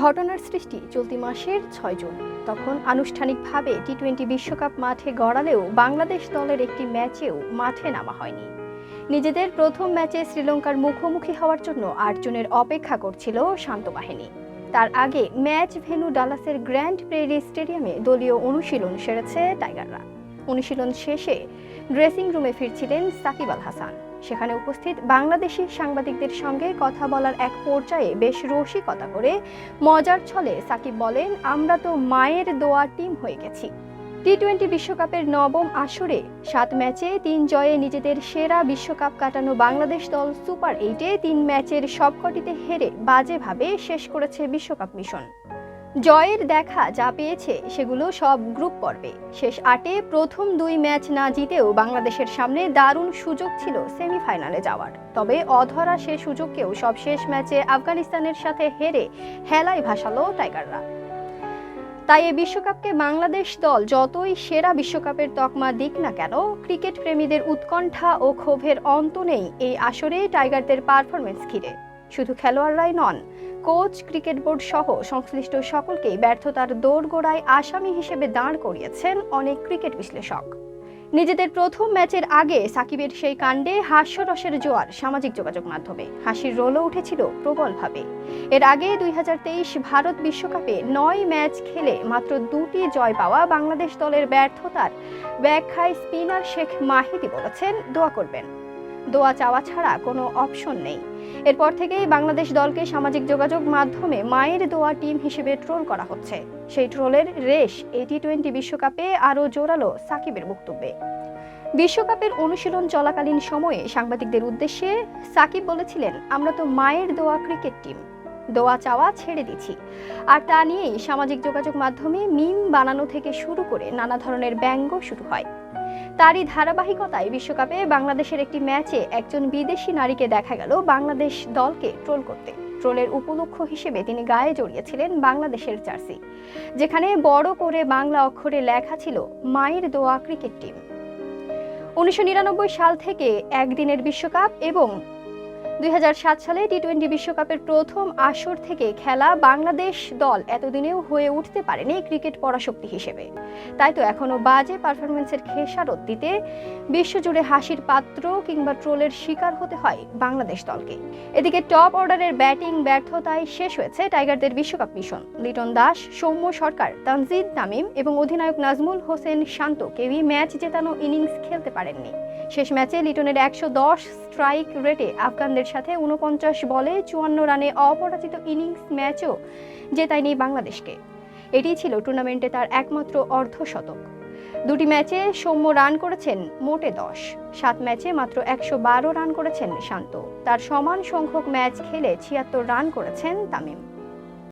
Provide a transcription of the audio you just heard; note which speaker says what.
Speaker 1: ঘটনার সৃষ্টি চলতি মাসের ছয় জুন। তখন আনুষ্ঠানিকভাবে টি টোয়েন্টি বিশ্বকাপ মাঠে গড়ালেও বাংলাদেশ দলের একটি ম্যাচেও মাঠে নামা হয়নি। নিজেদের প্রথম ম্যাচে শ্রীলঙ্কার মুখোমুখি হওয়ার জন্য আটজনের অপেক্ষা করছিল শান্ত বাহিনী। তার আগে ম্যাচ ভেন্যু ডালাসের গ্র্যান্ড প্রেরি স্টেডিয়ামে দলীয় অনুশীলন সেরেছে টাইগাররা। অনুশীলন শেষে ড্রেসিং রুমে ফিরছিলেন সাকিব আল হাসান। সেখানে উপস্থিত বাংলাদেশি সাংবাদিকদের সঙ্গে কথা বলার এক পর্যায়ে বেশ রসিকতা করে মজার ছলে সাকিব বলেন, আমরা তো মায়ের দোয়া টিম হয়ে গেছি। টি টোয়েন্টি বিশ্বকাপের নবম আসরে সাত ম্যাচে তিন জয়ে নিজেদের সেরা বিশ্বকাপ কাটানো বাংলাদেশ দল সুপার এইটে তিন ম্যাচের সবকটিতে হেরে বাজেভাবে শেষ করেছে বিশ্বকাপ মিশন। জয়ের দেখা যা পেয়েছে, সেগুলো সব গ্রুপ পর্বে। শেষ আটে প্রথম দুই ম্যাচ না জিতেও বাংলাদেশের সামনে দারুণ সুযোগ ছিল সেমিফাইনালে যাওয়ার। তবে অধরা সে সুযোগকেও সব শেষ ম্যাচে আফগানিস্তানের সাথে হেরে হেলায় ভাসালো টাইগাররা। তাই এই বিশ্বকাপকে বাংলাদেশ দল যতই সেরা বিশ্বকাপের তকমা দিক না কেন, ক্রিকেট প্রেমীদের উৎকণ্ঠা ও ক্ষোভের অন্ত নেই এই আসরে টাইগারদের পারফরমেন্স ঘিরে। শুধু খেলোয়াড়রাই নন, কোচ, ক্রিকেট বোর্ড সহ সংশ্লিষ্ট সকলকেই ব্যর্থতার দোরগোড়ায় আসামি হিসেবে দাঁড় করিয়েছেন অনেক ক্রিকেট বিশ্লেষক। নিজেদের প্রথম ম্যাচের আগে সাকিবের সেই কাণ্ডে হাস্যরসের জোয়ার সামাজিক যোগাযোগ মাধ্যমে। হাসির রোলও উঠেছিল প্রবলভাবে। এর আগে দুই হাজার তেইশ ভারত বিশ্বকাপে নয় ম্যাচ খেলে মাত্র দুটি জয় পাওয়া বাংলাদেশ দলের ব্যর্থতার ব্যাখ্যায় স্পিনার শেখ মাহিদি বলেছেন, দোয়া করবেন। দোয়া চাওয়া ছাড়া কোনো অপশন নেই। এরপর থেকেই বাংলাদেশ দলকে সামাজিক যোগাযোগ মাধ্যমে মায়ের দোয়া টিম হিসেবে ট্রোল করা হচ্ছে। সেই ট্রোলের রেশ এই টি টোয়েন্টি বিশ্বকাপে আরও জোরালো সাকিবের বক্তব্যে। বিশ্বকাপের অনুশীলন চলাকালীন সময়ে সাংবাদিকদের উদ্দেশ্যে সাকিব বলেছিলেন, আমরা তো মায়ের দোয়া ক্রিকেট টিম। দোয়া চাওয়া ছেড়ে দিচ্ছি আর তা নিয়েই সামাজিক যোগাযোগ মাধ্যমে মিম বানানো থেকে শুরু করে নানা ধরনের ব্যঙ্গ শুরু হয়। তারই ধারাবাহিকতায় বিশ্বকাপে বাংলাদেশের একটি ম্যাচে একজন বিদেশি নারীকে দেখা গেল বাংলাদেশ দলকে ট্রোল করতে। ট্রোলের উপলক্ষ হিসেবে তিনি গায়ে জড়িয়েছিলেন বাংলাদেশের জার্সি, যেখানে বড় করে বাংলা অক্ষরে লেখা ছিল, মায়ের দোয়া ক্রিকেট টিম। উনিশশো নিরানব্বই সাল থেকে একদিনের বিশ্বকাপ এবং দু হাজার সাত সালে টি টোয়েন্টি বিশ্বকাপের প্রথম আসর থেকে খেলা বাংলাদেশ দল এতদিনেও হয়ে উঠতে পারেনি ক্রিকেট পরাশক্তি হিসেবে। তাই তো এখনও বাজে পারফরমেন্সের খেসারত দিতে বিশ্বজুড়ে হাসির পাত্র কিংবা ট্রোলের শিকার হতে হয় বাংলাদেশ দলকে। এদিকে টপ অর্ডারের ব্যাটিং ব্যর্থতায় শেষ হয়েছে টাইগারদের বিশ্বকাপ মিশন। লিটন দাস, সৌম্য সরকার, তানজিদ তামিম এবং অধিনায়ক নাজমুল হোসেন শান্ত কেউই ম্যাচ জেতানো ইনিংস খেলতে পারেননি। শেষ ম্যাচে লিটনের একশো দশ স্ট্রাইক রেটে আফগানদের সাথে উনপঞ্চাশ বলে চুয়ান্ন রানে অপরাজিত ইনিংস ম্যাচও জেতায়নি বাংলাদেশকে। এটি ছিল টুর্নামেন্টে তার একমাত্র অর্ধশতক। দুটি ম্যাচে সৌম্য রান করেছেন মোটে দশ। সাত ম্যাচে মাত্র একশো বারো রান করেছেন শান্ত। তার সমান সংখ্যক ম্যাচ খেলে ছিয়াত্তর রান করেছেন তামিম।